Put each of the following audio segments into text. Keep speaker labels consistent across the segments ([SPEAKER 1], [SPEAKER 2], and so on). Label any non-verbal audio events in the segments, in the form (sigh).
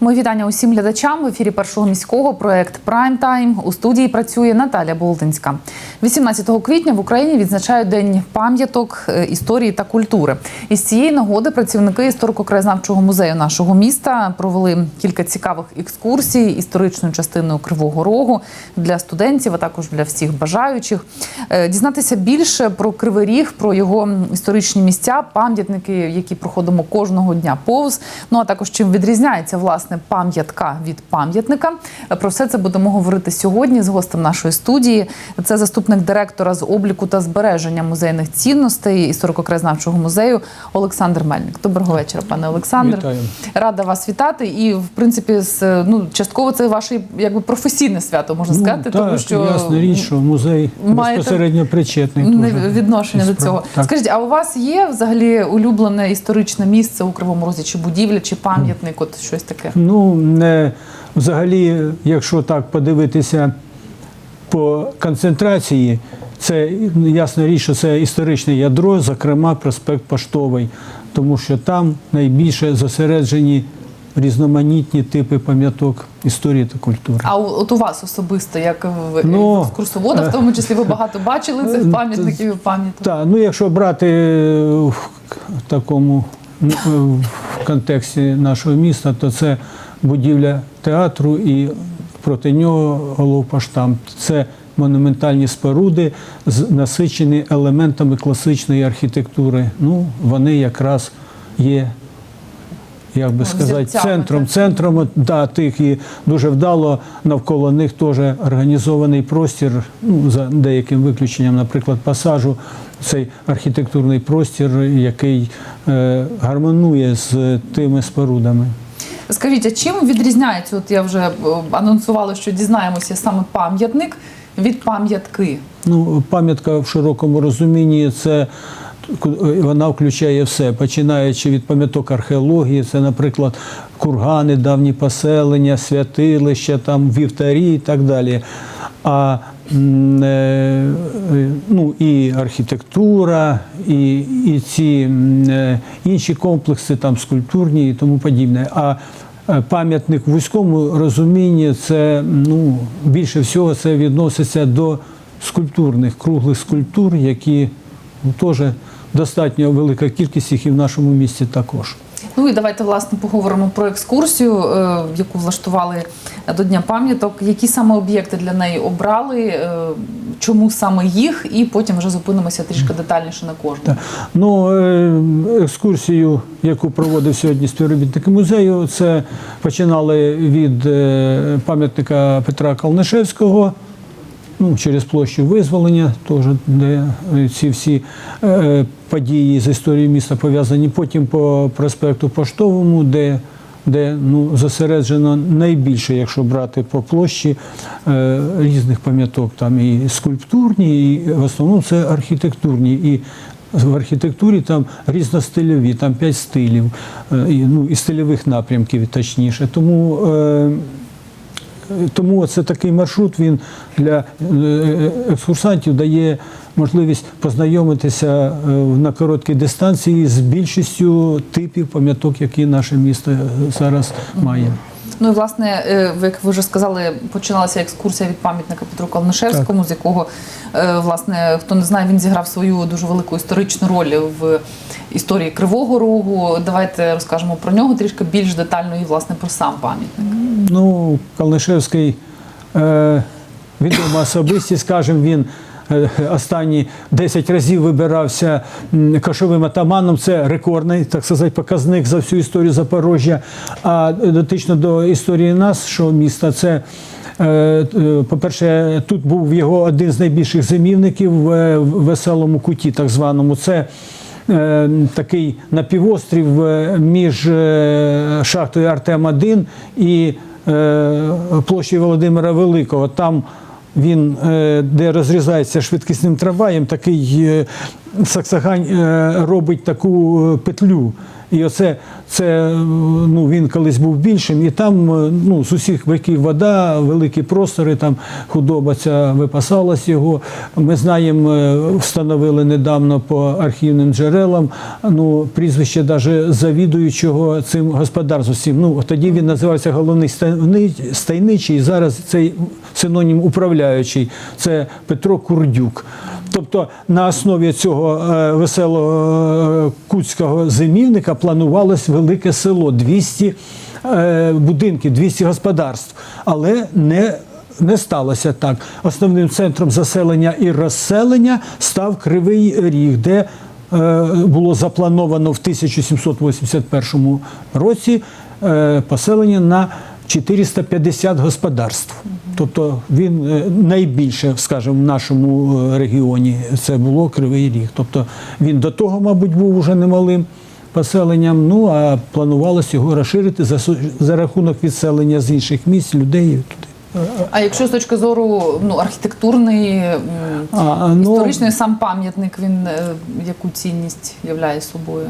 [SPEAKER 1] Мої вітання усім глядачам в ефірі першого міського проект Прайм Тайм. У студії працює Наталя Болдинська. 18 квітня в Україні відзначають День пам'яток е, історії та культури. Із цієї нагоди працівники історико-краєзнавчого музею нашого міста провели кілька цікавих екскурсій історичною частиною Кривого Рогу для студентів, а також для всіх бажаючих. Е, Дізнатися більше про Кривий Ріг, про його історичні місця, пам'ятники, які проходимо кожного дня повз. Ну а також чим відрізняється власне пам'ятка від пам'ятника. Про все це будемо говорити сьогодні з гостем нашої студії. Це заступник директора з обліку та збереження музейних цінностей історико-краєзнавчого музею Олександр Мельник. Доброго вечора, пане Олександр.
[SPEAKER 2] Вітаю.
[SPEAKER 1] Рада вас вітати. І в принципі, з ну частково це ваше якби професійне свято, можна сказати,
[SPEAKER 2] ну,
[SPEAKER 1] тому що
[SPEAKER 2] ясна річ, що музей безпосередньо причетний.
[SPEAKER 1] не відношення до цього.
[SPEAKER 2] Так.
[SPEAKER 1] Скажіть, а у вас є взагалі улюблене історичне місце у Кривому Розі, чи будівля, чи пам'ятник? От щось таке?
[SPEAKER 2] Ну, взагалі, якщо так подивитися по концентрації, це ясна річ, що це історичне ядро, зокрема проспект Поштовий, тому що там найбільше зосереджені різноманітні типи пам'яток історії та культури.
[SPEAKER 1] А от у вас особисто, як в
[SPEAKER 2] Ну,
[SPEAKER 1] екскурсовода, в
[SPEAKER 2] е,
[SPEAKER 1] тому числі ви багато бачили
[SPEAKER 2] е,
[SPEAKER 1] цих пам'ятників і пам'яток?
[SPEAKER 2] Так, ну якщо брати е, в такому е, в контексті нашого міста, то це будівля театру і проти нього головпоштамт. Це монументальні споруди, насичені елементами класичної архітектури. Ну, вони якраз є. Як би сказати, центром, центром да, тих і дуже вдало навколо них теж організований простір, ну, за деяким виключенням, наприклад, пасажу, цей архітектурний простір, який е, гармонує з тими спорудами.
[SPEAKER 1] Скажіть, а чим відрізняється? От я вже е, анонсувала, що дізнаємося саме пам'ятник від пам'ятки.
[SPEAKER 2] Ну, пам'ятка в широкому розумінні це вона включає все, починаючи від пам'яток археології, це, наприклад, кургани, давні поселення, святилища, там вівтарі і так далі. А е, е, ну, і архітектура, і, і ці е, інші комплекси, там скульптурні і тому подібне. А е, пам'ятник в вузькому розумінні це ну, більше всього це відноситься до скульптурних, круглих скульптур, які ну, теж достатньо велика кількість їх і в нашому місті також.
[SPEAKER 1] Ну і давайте власне поговоримо про екскурсію, е, яку влаштували до Дня пам'яток. Які саме об'єкти для неї обрали, е, чому саме їх, і потім вже зупинимося трішки детальніше на кожному.
[SPEAKER 2] Ну, е, екскурсію, яку проводив сьогодні співробітники музею, це починали від пам'ятника Петра Калнишевського. Ну, через площу визволення, теж, де е, ці всі е, події з історією міста пов'язані. Потім по проспекту Поштовому, де, де ну, зосереджено найбільше, якщо брати по площі е, різних пам'яток. Там і скульптурні, і в основному це архітектурні. І в архітектурі там різностильові, там п'ять стилів, е, і, ну, і стильових напрямків, точніше. Тому е, тому це такий маршрут він для е, екскурсантів дає можливість познайомитися е, на короткій дистанції з більшістю типів пам'яток, які наше місто зараз має.
[SPEAKER 1] Ну і власне, е, як ви вже сказали, починалася екскурсія від пам'ятника Петру Калнишевському, з якого е, власне хто не знає, він зіграв свою дуже велику історичну роль в історії Кривого Рогу. Давайте розкажемо про нього трішки більш детально і власне про сам пам'ятник.
[SPEAKER 2] Ну, Калнишевський е, відома особистість, скажімо, він останні 10 разів вибирався м, кошовим атаманом. Це рекордний, так сказати, показник за всю історію Запорожжя. А дотично до історії нашого міста, це. е, е, По-перше, тут був його один з найбільших зимівників в веселому куті, так званому. Це е, такий напівострів е, між е, шахтою Артем-1 і е, площею Володимира Великого. Там він, е, де розрізається швидкісним трамваєм, такий е, Саксагань е, робить таку петлю. І оце це, ну, він колись був більшим, і там е, ну, з усіх боків вода, великі простори, там худоба ця випасалась його. Ми знаємо, е, встановили недавно по архівним джерелам ну, прізвище даже завідуючого цим господарством. Ну, тоді він називався головний стайни- стайничий, зараз цей синонім управляючий. Це Петро Курдюк. Тобто на основі цього е, веселого е, куцького зимівника планувалось велике село 200 е, будинків, 200 господарств, але не не сталося так. Основним центром заселення і розселення став Кривий Ріг, де було заплановано в 1781 році поселення на 450 господарств. Тобто він е, найбільше, скажімо, в нашому е, регіоні це було Кривий Ріг. Тобто він до того, мабуть, був уже немалим поселенням. Ну а планувалося його розширити за, за рахунок відселення з інших місць людей туди.
[SPEAKER 1] А якщо з точки зору ну, архітектурної,
[SPEAKER 2] А, ну,
[SPEAKER 1] історичної, сам пам'ятник, він е, яку цінність являє собою?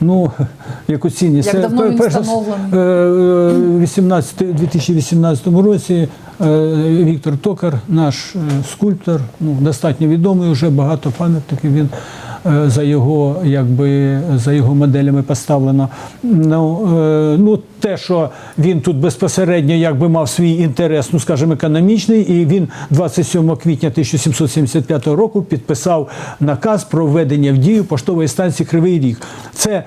[SPEAKER 2] Ну, (laughs) яку цінність.
[SPEAKER 1] Як давно він встановлений?
[SPEAKER 2] е, е, 18, 2018 році Віктор Токар, наш е, скульптор, ну, достатньо відомий, вже багато пам'ятників він е, за його, якби, за його моделями поставлено. Ну, е, ну, те, що він тут безпосередньо якби мав свій інтерес, ну скажімо, економічний, і він 27 квітня 1775 року підписав наказ про введення в дію поштової станції Кривий Ріг. Це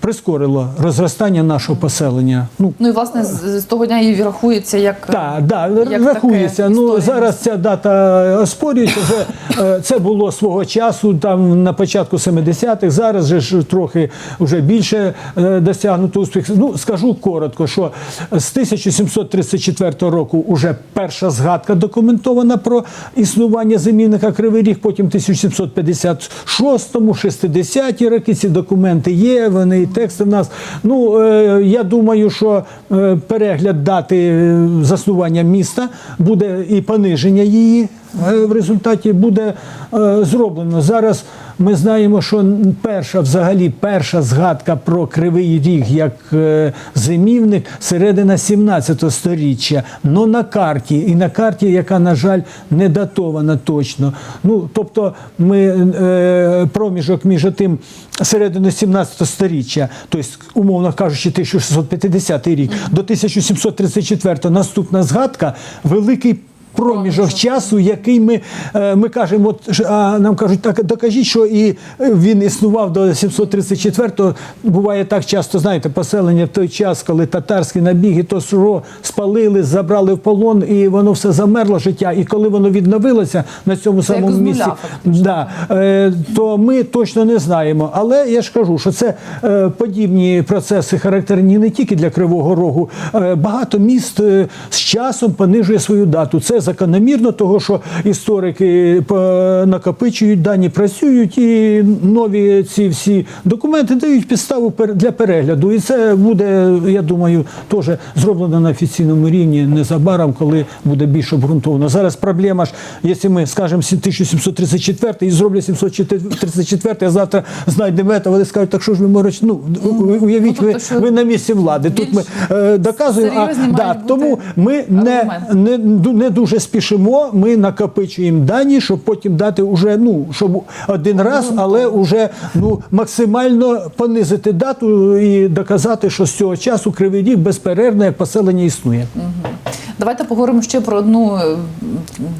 [SPEAKER 2] прискорило розростання нашого поселення. Ну,
[SPEAKER 1] Ну і власне з, з того дня і рахується як
[SPEAKER 2] так, да,
[SPEAKER 1] як
[SPEAKER 2] рахується. Ну
[SPEAKER 1] історія
[SPEAKER 2] зараз ця дата оспорюється. Вже е, це було свого часу, там на початку 70-х. Зараз же ж трохи вже більше е, досягнуто успіх. Ну скажу коротко, що з 1734 року вже перша згадка документована про існування замінника Кривий Ріг. Потім 1756-му, 60-ті роки ці документи є. Вони тексти в нас. Ну е, я думаю, що е, перегляд дати е, заснування міста буде і пониження її в результаті буде е, зроблено. Зараз ми знаємо, що перша, взагалі, перша згадка про Кривий Ріг як е, зимівник середина 17 сторіччя. но на карті, і на карті, яка, на жаль, не датована точно. Ну, тобто, ми е, проміжок між тим серединою 17 сторіччя, тобто, умовно кажучи, 1650 рік, до 1734 наступна згадка, великий проміжок часу, який ми, е, ми кажемо, от, а нам кажуть, так докажіть, що і він існував до 734-го. Буває так часто, знаєте, поселення в той час, коли татарські набіги, то СРО спалили, забрали в полон, і воно все замерло життя. І коли воно відновилося на цьому
[SPEAKER 1] Це
[SPEAKER 2] самому місці, да, е, то ми точно не знаємо. Але я ж кажу, що це е, подібні процеси характерні не тільки для Кривого Рогу. Е, Багато міст е, з часом понижує свою дату. Це закономірно, того що історики е, накопичують дані, працюють, і нові ці всі документи дають підставу для перегляду. І це буде, я думаю, теж зроблено на офіційному рівні незабаром, коли буде більш обґрунтовано. Зараз проблема ж, якщо ми скажемо 1734 і зроблять 734, а завтра знайдемо це, вони скажуть, так що ж ви мороч, ну уявіть,
[SPEAKER 1] Ну, тобто,
[SPEAKER 2] ви, ви на місці влади. Тут ми е, доказуємо, а, да, тому ми не, не, не дуже спішимо, ми накопичуємо дані, щоб потім дати уже, ну, щоб один раз, але вже ну, максимально понизити дату і доказати, що з цього часу Кривий Ріг безперервно як поселення існує.
[SPEAKER 1] Давайте поговоримо ще про одну е,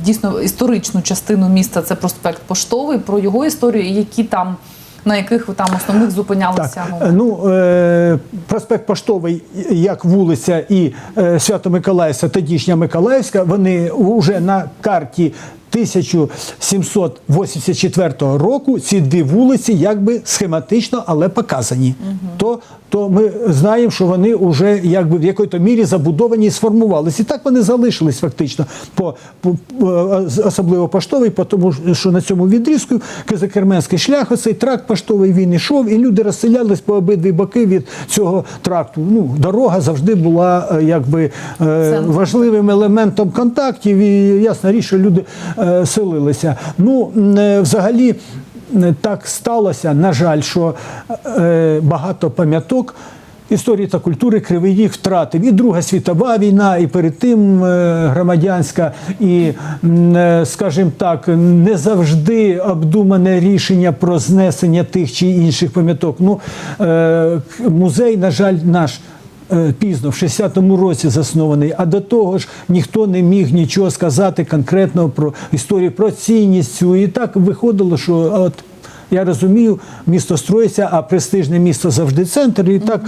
[SPEAKER 1] дійсно історичну частину міста. Це проспект Поштовий, про його історію, і які там на яких там основних зупинялися.
[SPEAKER 2] Так, ну е, проспект Поштовий, як вулиця і е, Свято-Миколаївська, тодішня Миколаївська, вони вже на карті 1784 року ці дві вулиці якби схематично, але показані. То, то ми знаємо, що вони вже якби в якій-то мірі забудовані і сформувалися. І так вони залишились фактично, по, по, по- особливо поштовий, по тому що на цьому відрізку Кизакерменський шлях, оцей тракт поштовий він ішов, і люди розселялись по обидві боки від цього тракту. Ну, дорога завжди була е, якби е, важливим елементом контактів, і ясна річ, що люди е, селилися. Ну, е, взагалі. е, так сталося, на жаль, що е, багато пам'яток. Історії та культури Кривий Ріг втратив і Друга світова війна, і перед тим е, громадянська, і, е, скажімо так, не завжди обдумане рішення про знесення тих чи інших пам'яток. Ну, е, музей, на жаль, наш е, пізно, в 60-му році заснований, а до того ж ніхто не міг нічого сказати конкретного про історію, про цінність цю. І так виходило, що от. Я розумію, місто строїться, а престижне місто завжди центр. І так,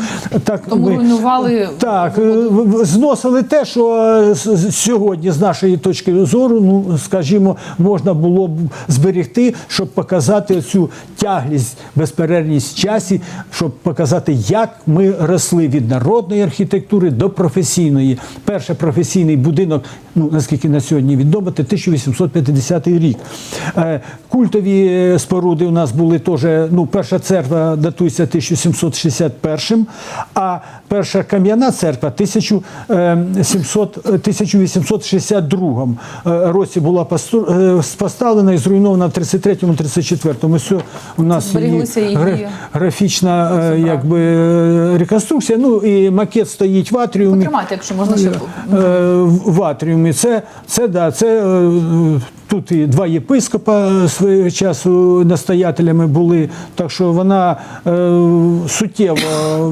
[SPEAKER 2] так
[SPEAKER 1] Тому
[SPEAKER 2] ми-
[SPEAKER 1] руйнували
[SPEAKER 2] так, е, зносили те, що е, сьогодні, з нашої точки зору, ну скажімо, можна було б зберегти, щоб показати цю тяглість, безперервність часі, щоб показати, як ми росли від народної архітектури до професійної. Перший професійний будинок, ну наскільки на сьогодні відомо, це 1850 рік. Е, Культові е, споруди у нас були теж. Ну, перша церква датується 1761, а перша кам'яна церква 1700, е, 1862 е, році була поставлена і зруйнована в 33-му, 34-му. Ось у нас
[SPEAKER 1] її
[SPEAKER 2] гра- графічна якби, реконструкція. Ну і макет стоїть в атріумі.
[SPEAKER 1] потримати, якщо можна ще
[SPEAKER 2] в в атріумі. Це, це, да, це е, тут і два єпископа е, свого часу настоятелями були. Так що вона е, суттєво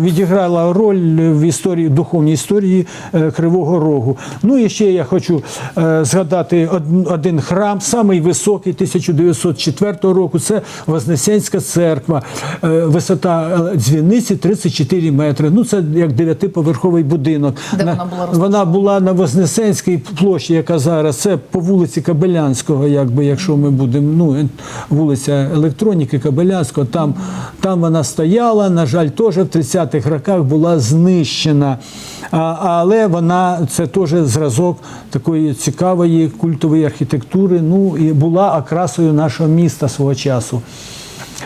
[SPEAKER 2] відіграла роль в історії, духовній історії е, Кривого Рогу. Ну і ще я хочу е, згадати од- один храм, самий високий 1904 року. Це Вознесенська церква. Е, Висота дзвіниці 34 метри. Ну це як дев'ятиповерховий будинок.
[SPEAKER 1] Де
[SPEAKER 2] На-
[SPEAKER 1] вона була розташована?
[SPEAKER 2] вона була на Вознесенській площі, яка зараз це по вулиці Кабелянського, якби якщо ми будемо, ну е, вулиця електроніки Кабелянського, там, там вона стояла. На жаль, теж в 30-х роках була знищена. А, але вона це теж зразок такої цікавої культової архітектури. Ну і була окрасою нашого міста свого часу.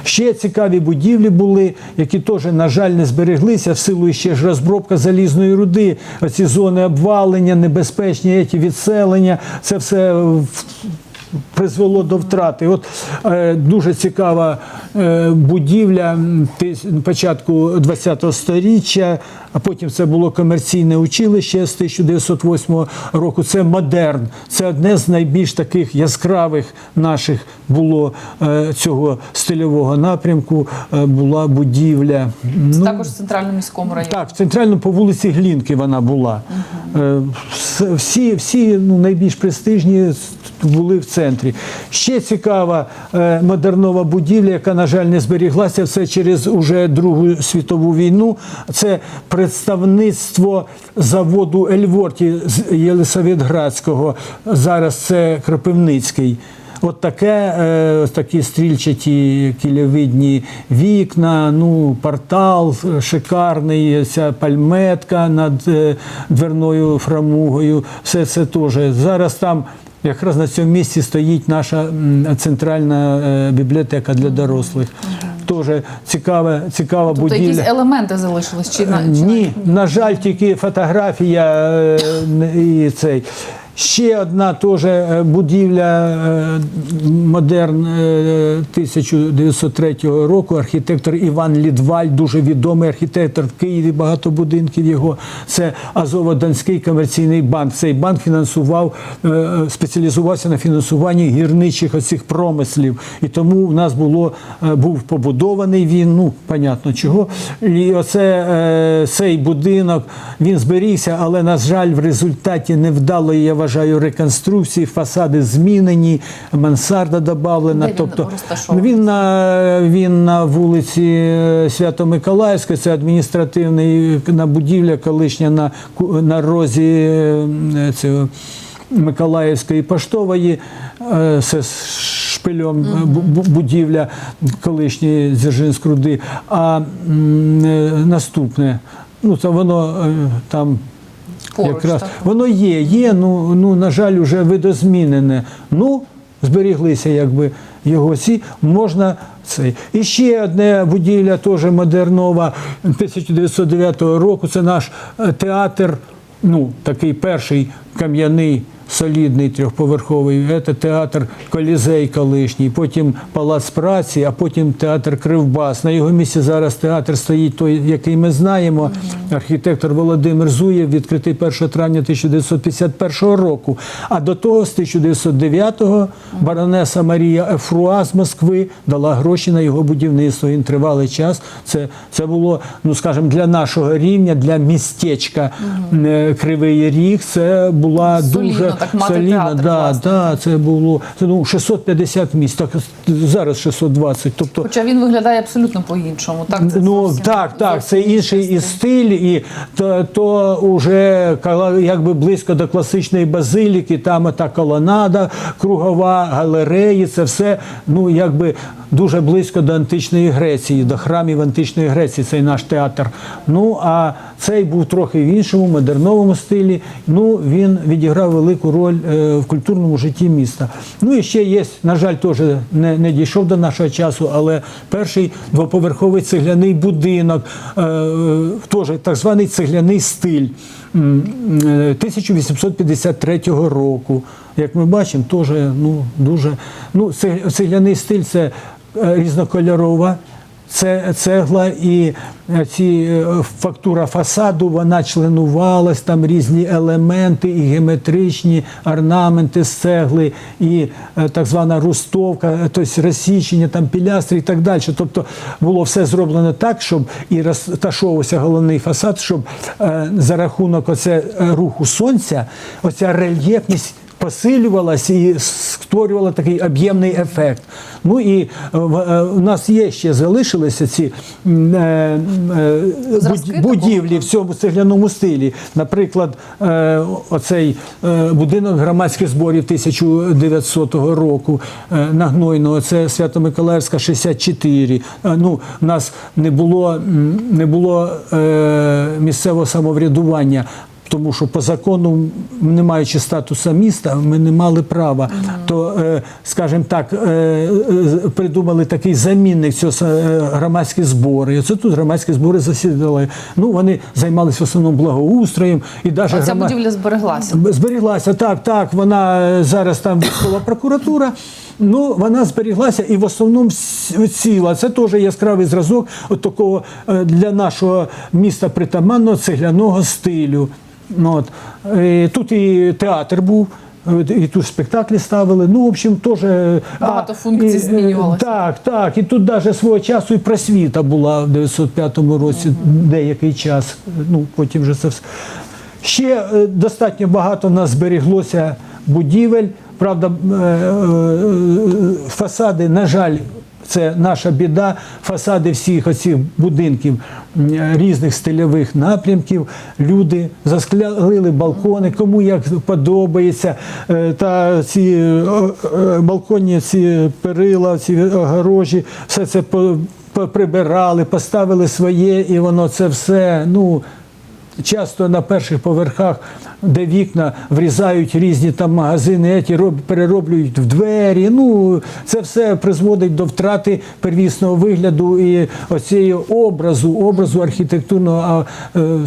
[SPEAKER 2] Ще цікаві будівлі були, які теж, на жаль, не збереглися в силу ще ж розробка залізної руди. Оці зони обвалення, небезпечні ті відселення. Це все призвело до втрати. От е, дуже цікава е, будівля початку ХХ століття, а потім це було комерційне училище з 1908 року. Це модерн. Це одне з найбільш таких яскравих наших було е, цього стильового напрямку. е, була будівля. Ну,
[SPEAKER 1] також в центральному міському районі.
[SPEAKER 2] так, в центральному по вулиці Глінки вона була. Е, Всі, всі ну, найбільш престижні були в центрі. Ще цікава е, модернова будівля, яка, на жаль, не зберіглася. Це через уже Другу світову війну. Це представництво заводу Ельворті з Єлисаветградського. Зараз це Кропивницький. От таке, е, ось такі стрільчаті кілевидні вікна, ну, портал е, шикарний, ця пальметка над е, дверною фрамугою. Все це теж. Зараз там якраз на цьому місці стоїть наша центральна е, бібліотека для дорослих. Теж цікава, цікава
[SPEAKER 1] Тобто
[SPEAKER 2] будівля.
[SPEAKER 1] якісь елементи залишились чи на чи
[SPEAKER 2] Ні, на жаль, тільки фотографія е, і цей. Ще одна теж е, будівля е, модерн е, 1903 року. Архітектор Іван Лідваль, дуже відомий архітектор в Києві, багато будинків його. Це Азово-Донський комерційний банк. Цей банк фінансував, е, е, спеціалізувався на фінансуванні гірничих оцих промислів. І тому в нас було е, був побудований він. Ну, понятно чого. І оце е, цей будинок він зберігся, але на жаль, в результаті невдалої, вважаю, реконструкції, фасади змінені, мансарда додавлена. Тобто він на він на вулиці е, Свято-Миколаївська, це адміністративний на будівля, колишня на на розі е, цього Миколаївської поштової, е, це шпильом е, бу- бу- будівля колишньої Дзержинськ-Руди. А е, наступне, ну це воно е, там.
[SPEAKER 1] Поруч,
[SPEAKER 2] якраз
[SPEAKER 1] так?
[SPEAKER 2] воно є, є, ну, ну на жаль, вже видозмінене. Ну, зберіглися, якби його ці можна цей. І ще одне будівля, теж модернова 1909 року. Це наш е, театр, ну такий перший кам'яний солідний трьохповерховий. Це театр Колізей колишній, потім Палац праці, а потім театр Кривбас. На його місці зараз театр стоїть той, який ми знаємо. Архітектор Володимир Зуєв, відкритий 1 травня 1951 року. А до того, з 1909-го, баронеса Марія Ефруа з Москви дала гроші на його будівництво. Він тривалий час. Це, це було, ну скажімо, для нашого рівня, для містечка е, Кривий Ріг. Це була дуже
[SPEAKER 1] так мати
[SPEAKER 2] солідна.
[SPEAKER 1] театр,
[SPEAKER 2] да,
[SPEAKER 1] власне.
[SPEAKER 2] да, це було це, ну, 650 місць, так зараз 620. Тобто
[SPEAKER 1] Хоча він виглядає абсолютно по-іншому. Так, це
[SPEAKER 2] Ну
[SPEAKER 1] зовсім-
[SPEAKER 2] так, так, це інший і
[SPEAKER 1] стиль.
[SPEAKER 2] і то, то вже кала- якби близько до класичної базиліки, там та колонада, кругова, галереї, це все ну якби дуже близько до античної Греції, до храмів античної Греції, цей наш театр. Ну а цей був трохи в іншому, модерновому стилі. Ну він відіграв велику роль е, в культурному житті міста. Ну і ще є, на жаль, теж не, не дійшов до нашого часу, але перший двоповерховий цегляний будинок, е, е, теж так званий цегляний стиль е, 1853 року. Як ми бачимо, теж ну, дуже ну, цегляний стиль це різнокольорова. Це цегла і е, ці е, фактура фасаду, вона членувалась, там різні елементи, і геометричні орнаменти з цегли, і е, так звана рустовка, е, тобто розсічення, там пілястри і так далі. Тобто було все зроблено так, щоб і розташовувався головний фасад, щоб е, за рахунок оце, е, руху сонця, оця рельєфність посилювалася і створювала такий об'ємний ефект. Ну і е, в- е, у нас є ще залишилися ці е, е,
[SPEAKER 1] Зразки
[SPEAKER 2] будівлі в цьому цегляному стилі. Наприклад, е, оцей е, будинок громадських зборів 1900 року е, на Гнойного, це Свято-Миколаївська 64. Е, Ну, у нас не було, не було е, місцевого самоврядування. Тому що по закону, не маючи статусу міста, ми не мали права. То, е, скажімо так, е, е, придумали такий замінник цього громадські збори. І Це тут громадські збори засідали. Ну, вони займалися в основному благоустроєм і навіть
[SPEAKER 1] А ця будівля збереглася.
[SPEAKER 2] Зберіглася, так, так. Вона зараз там військова прокуратура. Ну, вона зберіглася і в основному ціла. Це теж яскравий зразок от такого е, для нашого міста притаманного цегляного стилю. Ну, от. Е, Тут і театр був. І тут спектаклі ставили. Ну, в общем, теж е,
[SPEAKER 1] Багато
[SPEAKER 2] а,
[SPEAKER 1] функцій змінювалося.
[SPEAKER 2] Так, так. І тут навіть свого часу і просвіта була в 905 році деякий час. Ну, потім вже це все. Ще достатньо багато в нас зберіглося будівель. Правда, е, е, фасади, на жаль, це наша біда. Фасади всіх оцих будинків різних стильових напрямків. Люди засклялили балкони, кому як подобається. Е, Та ці е, е, балконні ці перила, ці огорожі, все це поприбирали, поставили своє, і воно це все. ну, Часто на перших поверхах, де вікна врізають різні там магазини, ті роб, перероблюють в двері. Ну це все призводить до втрати первісного вигляду і оцієї образу, образу архітектурного. А е,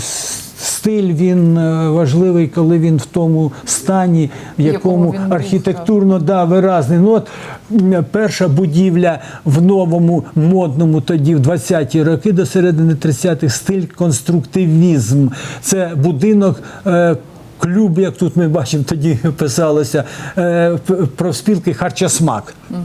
[SPEAKER 2] стиль він е, важливий, коли він в тому стані, в
[SPEAKER 1] якому
[SPEAKER 2] якому архітектурно да, виразний. Ну от перша будівля в новому модному тоді, в 20-ті роки до середини 30-х, стиль конструктивізм. Це будинок. Е, Клуб, як тут ми бачимо, тоді писалося про спілки Харчасмак. Угу.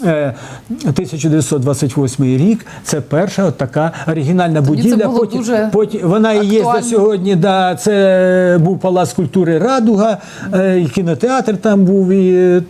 [SPEAKER 2] 1928 рік це перша от така оригінальна
[SPEAKER 1] Тоді це
[SPEAKER 2] будівля.
[SPEAKER 1] було
[SPEAKER 2] потім,
[SPEAKER 1] дуже
[SPEAKER 2] потім вона і є до сьогодні. Да, це був палац культури Радуга, е, і кінотеатр там був. І, е,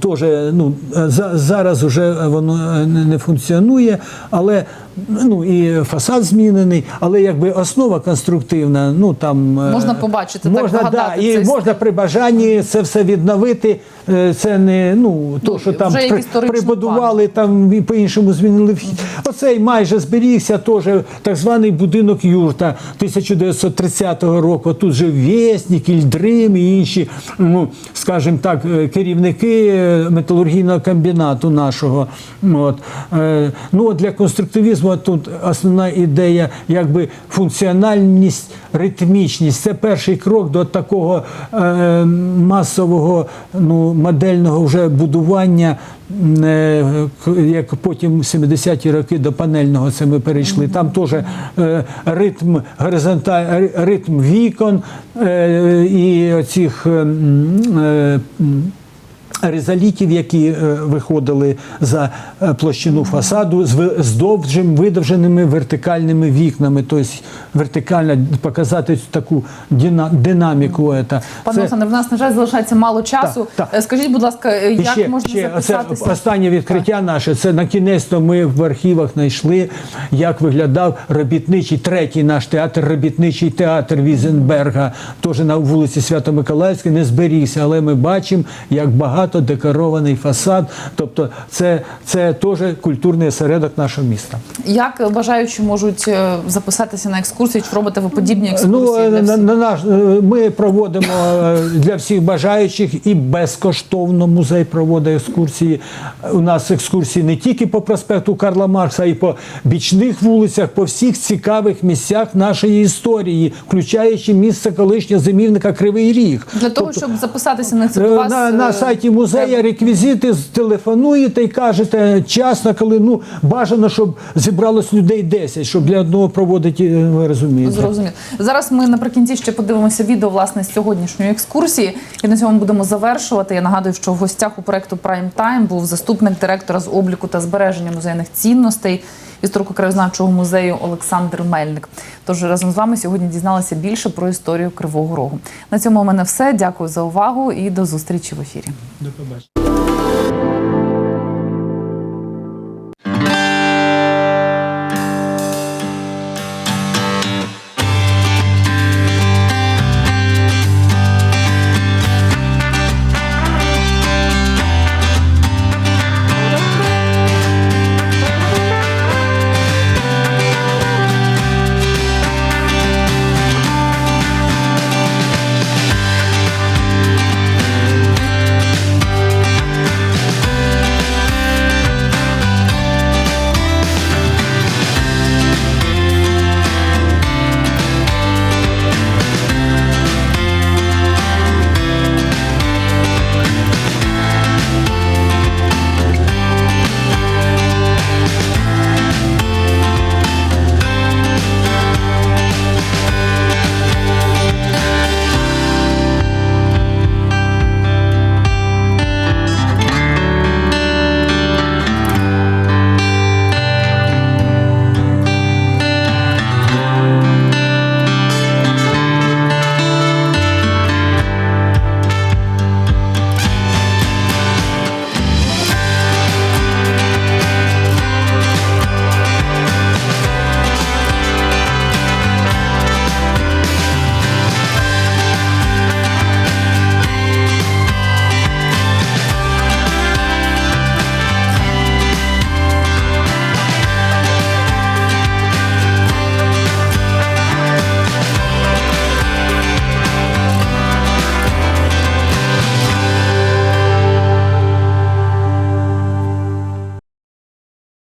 [SPEAKER 2] Теж ну, за, зараз вже воно е, не, функціонує, але ну, і фасад змінений, але якби основа конструктивна, ну там е,
[SPEAKER 1] Можна побачити, так
[SPEAKER 2] можна, да, і
[SPEAKER 1] цей
[SPEAKER 2] можна при бажанні це все відновити. Е, Це не ну, то,
[SPEAKER 1] Ну,
[SPEAKER 2] що там при, прибудували, там і по-іншому змінили вхід. Оцей майже зберігся теж так званий будинок юрта 1930 року. Тут же Вєснік, Ільдрим і інші, ну, скажімо так, керівники металургійного комбінату нашого. От. Е, Ну, для конструктивізму тут основна ідея, якби функціональність, ритмічність. Це перший крок до такого е, масового ну, модельного вже будування. е, Як потім 70-ті роки до панельного це ми перейшли. Там теж ритм горизонталь, ритм вікон і оцих Резолітів, які е, виходили за е, площину фасаду з, з довжим видовженими вертикальними вікнами, тобто вертикально показати таку динаміку.
[SPEAKER 1] Пане
[SPEAKER 2] Це-
[SPEAKER 1] Олександр, в нас на жаль залишається мало часу.
[SPEAKER 2] Так, так.
[SPEAKER 1] Е, Скажіть, будь ласка, як
[SPEAKER 2] ще,
[SPEAKER 1] можна
[SPEAKER 2] ще
[SPEAKER 1] записатися?
[SPEAKER 2] останнє відкриття наше. Це на кінець то ми в архівах знайшли, як виглядав робітничий третій наш театр, робітничий театр Візенберга, теж на вулиці Свято-Миколаївській, не зберігся, але ми бачимо, як багато декорований фасад. Тобто, це, це теж культурний осередок нашого міста.
[SPEAKER 1] Як бажаючі можуть е, записатися на екскурсії? Чи робите ви подібні екскурсії?
[SPEAKER 2] Ну, на, на наш, е, ми проводимо е, для всіх бажаючих і безкоштовно музей проводить екскурсії. У нас екскурсії не тільки по проспекту Карла Маркса, а й по бічних вулицях, по всіх цікавих місцях нашої історії, включаючи місце колишнього зимівника Кривий Ріг.
[SPEAKER 1] Для того,
[SPEAKER 2] Тобто,
[SPEAKER 1] щоб записатися на це
[SPEAKER 2] Е, на, на сайті музею
[SPEAKER 1] треба.
[SPEAKER 2] реквізити, телефонуєте і кажете часно, коли ну бажано, щоб зібралось людей 10, щоб для одного проводити, е, ви розумієте.
[SPEAKER 1] Зрозуміло. Зараз ми наприкінці ще подивимося відео власне з сьогоднішньої екскурсії. І на цьому будемо завершувати. Я нагадую, що в гостях у проекту Prime Time був заступник директора з обліку та збереження музейних цінностей історико-краєзнавчого музею Олександр Мельник. Тож разом з вами сьогодні дізналися більше про історію Кривого Рогу. На цьому у мене все. Дякую за увагу і до зустрічі в ефірі.
[SPEAKER 2] До побачення.